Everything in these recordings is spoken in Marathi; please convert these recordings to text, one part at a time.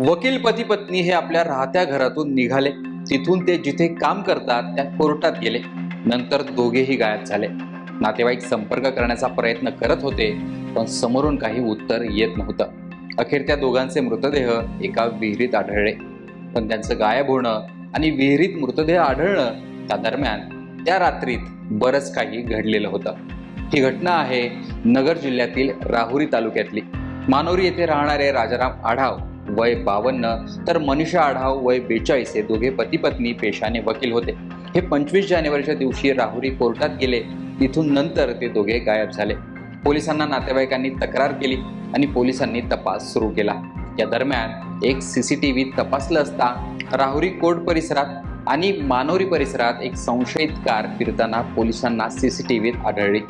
वकील पती पत्नी हे आपल्या राहत्या घरातून निघाले. तिथून ते जिथे काम करतात त्या कोर्टात गेले. नंतर दोघेही गायब झाले. नातेवाईक संपर्क करण्याचा प्रयत्न करत होते पण समोरून काही उत्तर येत नव्हतं. अखेर त्या दोघांचे मृतदेह एका विहिरीत आढळले. पण त्यांचं गायब होणं आणि विहिरीत मृतदेह आढळणं त्या दरम्यान त्या रात्रीत बरंच काही घडलेलं होतं. ही घटना आहे नगर जिल्ह्यातील राहुरी तालुक्यातली. मानोरी येथे राहणारे राजाराम आढाव वय बावन्न तर मनीषा आढाव वय बेचाळीस हे दोघे पती पत्नी पेशाने वकील होते. हे पंचवीस जानेवारीच्या दिवशी राहुरी कोर्टात गेले. तिथून नंतर ते दोघे गायब झाले. पोलिसांना नातेवाईकांनी तक्रार केली आणि पोलिसांनी तपास सुरू केला. या दरम्यान एक सी सी टी व्ही तपासलं असता राहुरी कोर्ट परिसरात आणि मानोरी परिसरात एक संशयित कार फिरताना पोलिसांना सी सी टी व्हीत आढळली.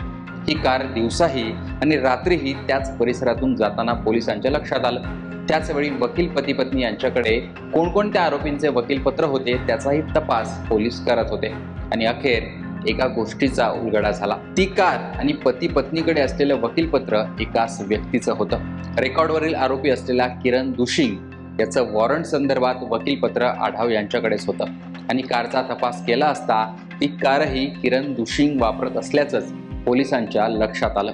ही कार दिवसाही आणि रात्रीही त्याच परिसरातून जाताना पोलिसांच्या लक्षात आलं. त्याचवेळी वकील पती पत्नी यांच्याकडे कोणकोणत्या आरोपींचे वकीलपत्र होते त्याचाही तपास पोलीस करत होते. आणि अखेर एका गोष्टीचा उलगडा झाला. ती कार आणि पती पत्नीकडे असलेलं वकीलपत्र एकाच व्यक्तीचं होतं. रेकॉर्डवरील आरोपी असलेला किरण दुशिंग याचं वॉरंट संदर्भात वकीलपत्र आढाव यांच्याकडेच होतं. आणि कारचा तपास केला असता ती कारही किरण दुशिंग वापरत असल्याचंच पोलिसांच्या लक्षात आलं.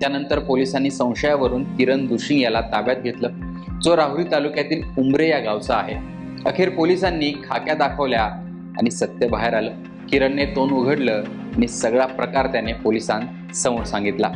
त्यानंतर पोलिसांनी संशयावरून किरण दुशिंग याला ताब्यात घेतलं. जो राहुरी तालुक्यातील उमरे या गावचा आहे. अखेर पोलिसांनी खाक्या दाखवल्या आणि सत्य बाहेर आलं. किरणने तोंड उघडलं आणि सगळा प्रकार त्याने पोलिसांसमोर सांगितला.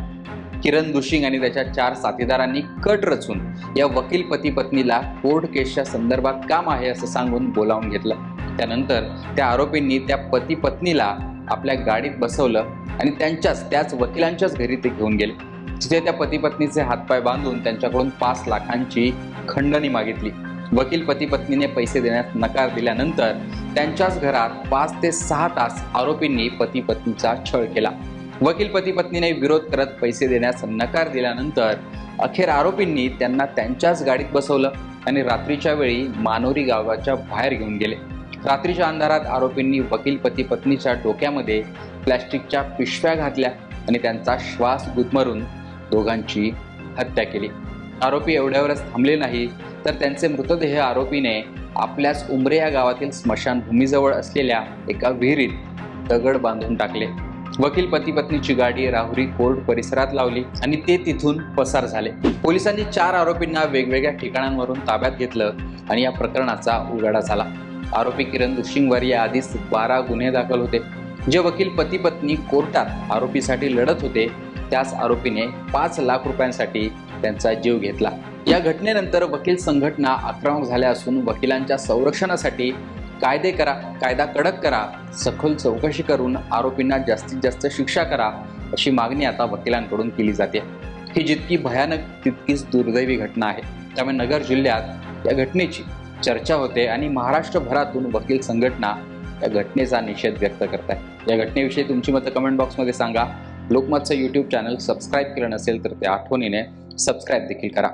किरण दुशिंग आणि त्याच्या चार साथीदारांनी कट रचून या वकील पती पत्नीला कोर्ट केसच्या संदर्भात काम आहे असं सांगून बोलावून घेतलं. त्यानंतर त्या आरोपींनी त्या पती पत्नीला आपल्या गाडीत बसवलं आणि त्यांच्याच त्याच वकिलांच्याच घरी ते घेऊन गेले. तिथे त्या पती पत्नीचे हातपाय बांधून त्यांच्याकडून पाच लाखांची खंडणी मागितली. वकील पती पत्नीने पैसे देण्यास नकार दिल्यानंतर त्यांच्याच घरात पाच ते सहा तास आरोपींनी पती पत्नीचा छळ केला. वकील पती पत्नीने विरोध करत पैसे देण्यास नकार दिल्यानंतर अखेर आरोपींनी त्यांना त्यांच्याच गाडीत बसवलं आणि रात्रीच्या वेळी मानोरी गावाच्या बाहेर घेऊन गेले. रात्रीच्या अंधारात आरोपींनी वकील पती पत्नीच्या डोक्यामध्ये प्लॅस्टिकच्या पिशव्या घातल्या आणि त्यांचा श्वास गुदमरून दोघांची हत्या केली. आरोपी एवढ्यावरच थांबले नाही तर त्यांचे मृतदेह आरोपीने आपल्याच उमरे या गावातील स्मशानभूमीजवळ असलेल्या एका विहिरीत दगड बांधून टाकले. वकील पती पत्नीची गाडी राहुरी कोर्ट परिसरात लावली आणि ते तिथून पसार झाले. पोलिसांनी चार आरोपींना वेगवेगळ्या ठिकाणांवरून ताब्यात घेतलं आणि या प्रकरणाचा उलगडा झाला. आरोपी किरण दुशिंगवर या आधीच बारा गुन्हे दाखल होते. जे वकील पती पत्नी कोर्टात आरोपीसाठी लढत होते त्याच आरोपीने पाच लाख रुपयांसाठी त्यांचा जीव घेतला. या घटनेनंतर वकील संघटना आक्रमक झाल्या असून वकिलांच्या संरक्षणासाठी कायदे करा कायदा कडक करा सखोल चौकशी करून आरोपींना जास्तीत जास्त शिक्षा करा अशी मागणी आता वकिलांकडून केली जाते. ही जितकी भयानक तितकीच दुर्दैवी घटना आहे. त्यामुळे नगर जिल्ह्यात या घटनेची चर्चा होते आणि महाराष्ट्रभरातून वकील संघटना या घटनेचा निषेध व्यक्त करत आहे या घटनेविषयी तुमची मतं कमेंट बॉक्समध्ये सांगा. लोकमतचं यूट्यूब चॅनल सबस्क्राईब केलं नसेल तर ते आठवणीने सबस्क्राईब देखील करा.